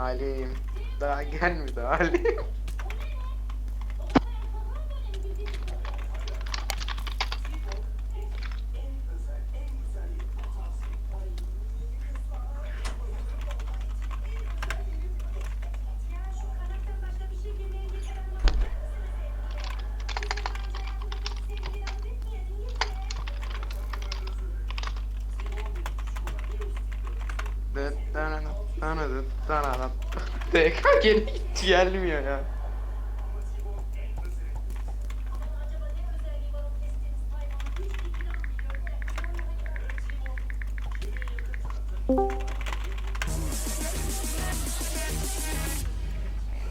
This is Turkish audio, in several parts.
Alim. Daha gelmedi Alim. TK geri hiç gelmiyor ya.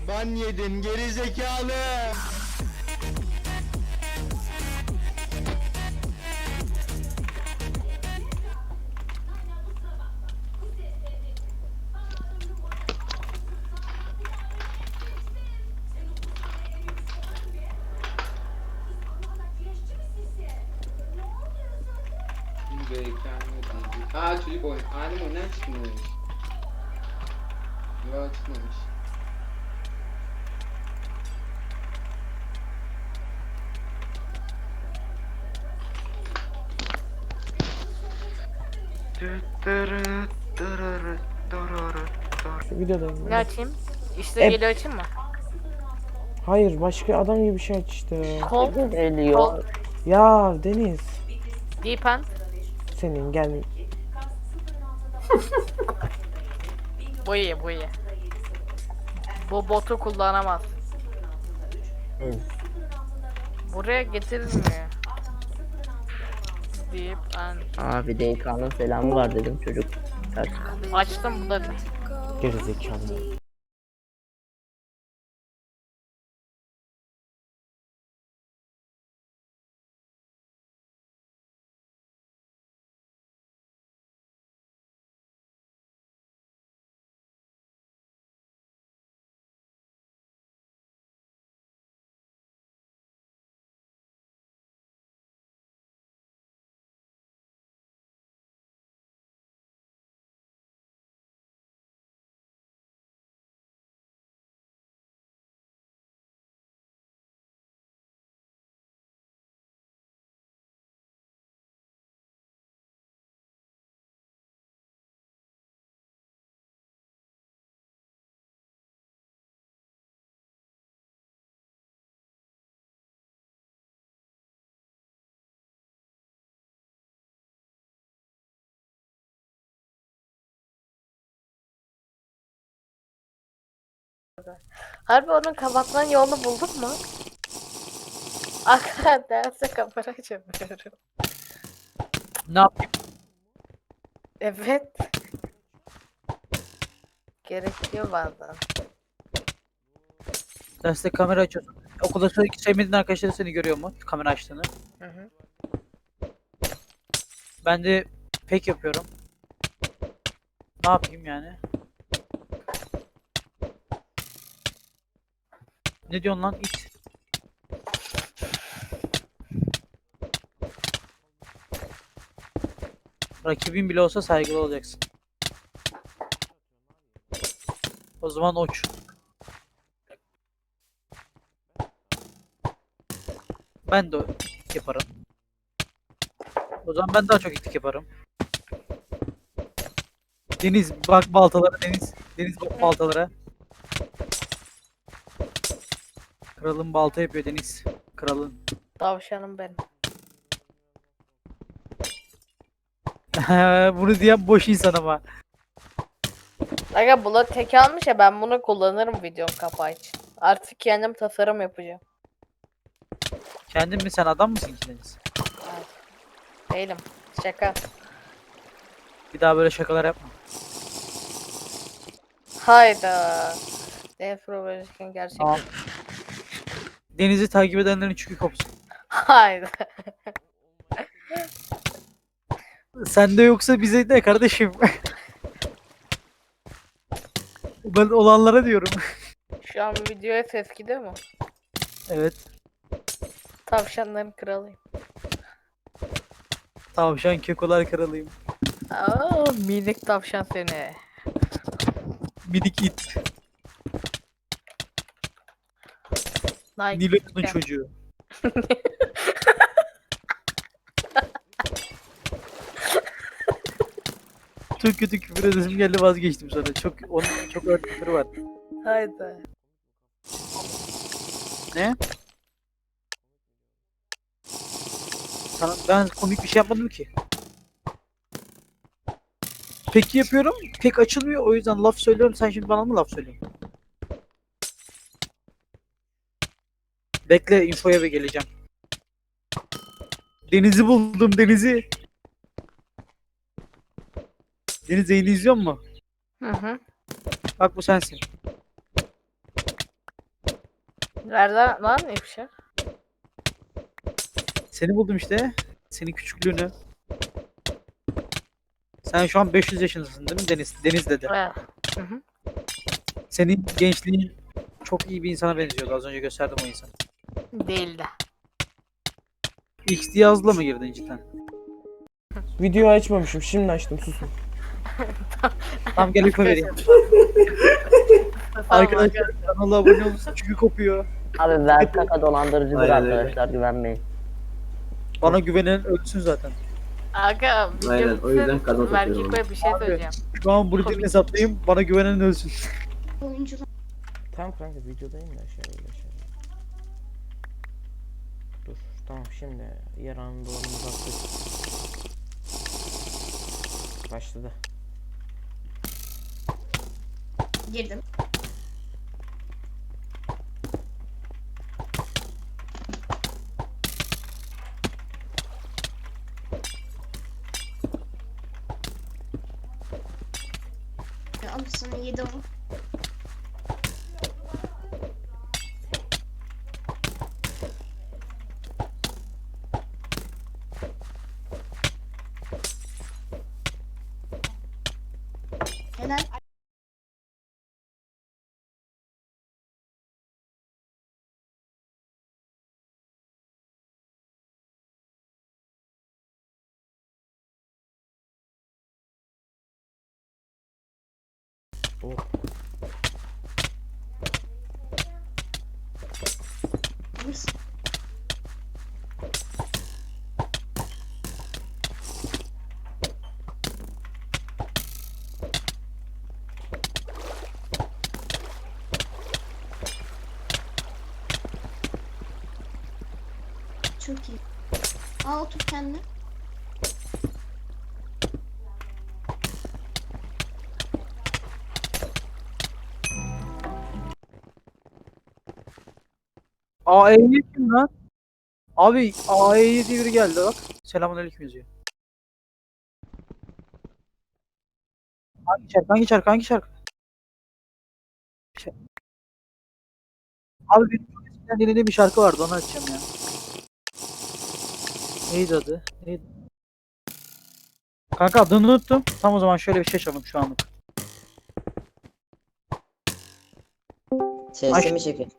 Ban yedin geri zekalı. Aa çocuk oyun. Alim oyundan çıkmıyor. Yok çıkmamış. Videodayım. Ne ben. açayım? İşte Hep- geliyor açayım mı? Hayır başka adam gibi bir şey aç işte. Kol, kol, Geliyor. Ya Deniz. deep end. Senin gel. Bu iyi, bu iyi. Bu botu kullanamaz. Hı. Buraya getirilmiyor. Deep end. Abi DK'nın selamı var dedim çocuk. Ters. Açtım bu da. Gerizekalı. Harbi onun kapatmanın yolunu bulduk mu? Arkadaşlar derse kamera açamıyorum. Ne yapayım? Evet. Gerekiyor bazen. Derste kamera açıyorsun. Okulda sürekli sevmediğin arkadaşların seni görüyor mu? Kamera açtığını. Hı hı. Ben de pek yapıyorum. Ne yapayım yani? Ne diyorsun lan it? Rakibin bile olsa saygılı olacaksın. O zaman uç. Ben de itlik yaparım. O zaman ben daha çok itlik yaparım. Deniz bak baltalara Deniz. Deniz bak baltalara. Kralın balta yapıyor Deniz. Kralın. Tavşanım benim. Bunu diyen boş insan ama. Aga bunu tek almış ya ben bunu kullanırım video kapağı için. Artık kendim tasarım yapacağım. Kendin mi sen adam mısın ki Deniz? Değilim. Şaka. Bir daha böyle şakalar yapma. Hayda. Deniz Proverjik'in gerçek. Tamam. Deniz'i takip edenlerin çünkü kopsun. Hayda. Sende yoksa bize ne kardeşim? ben olanlara diyorum. Şu an videoya ses gidiyor mu? Evet. Tavşanların kralıyım. Tavşan kekolar kralıyım. Aa, minik tavşan seni. Minik it. Like. Nilo'nun çocuğu. çok kötü küfür edesim geldi vazgeçtim sonra. Çok onun çok ağır var. Haydi. Ne? Sana, ben komik bir şey yapmadım ki. Peki yapıyorum. Pek açılmıyor. O yüzden laf söylüyorum. Sen şimdi bana mı laf söylüyorsun? Bekle infoya bir geleceğim. Deniz'i buldum Deniz'i. Deniz yayını izliyor mu? Hı hı. Bak bu sensin. Nereden lan ifşa? Seni buldum işte. Senin küçüklüğünü. Sen şu an 500 yaşındasın değil mi Deniz? Deniz dedi. Evet. Hı hı. Senin gençliğin çok iyi bir insana benziyordu. Az önce gösterdim o insanı. Değil de. X diye yazıla mı girdin cidden? Video açmamışım. Şimdi açtım. Susun. Tamam gel info vereyim. Arkadaşlar kanala abone olun çünkü kopuyor. Abi ver kaka dolandırıcıdır Aynen öyle. arkadaşlar güvenmeyin. Bana güvenen ölsün zaten. Aga Aynen, o yüzden kazan satıyorum Merkiko'ya bir şey Abi. söyleyeceğim. Şu an Bruder'in hesaplayayım bana güvenen ölsün. Tamam kanka videodayım da şey tamam şimdi yaranın doğrumuzu attık. Başladı. Girdim. Alırsın yedi o. Oh. Çok iyi. Al otur kendine. AE'ye kim lan? Abi AE'ye diye biri geldi bak. Selamünaleyküm yazıyor. Hangi şarkı? Hangi şarkı? Hangi şarkı? Abi benim dinlediğim bir şarkı vardı onu açacağım ya. Neydi adı? Neydi? Kanka adını unuttum. Tam o zaman şöyle bir şey çalalım şu anlık. Sesli mi çekin?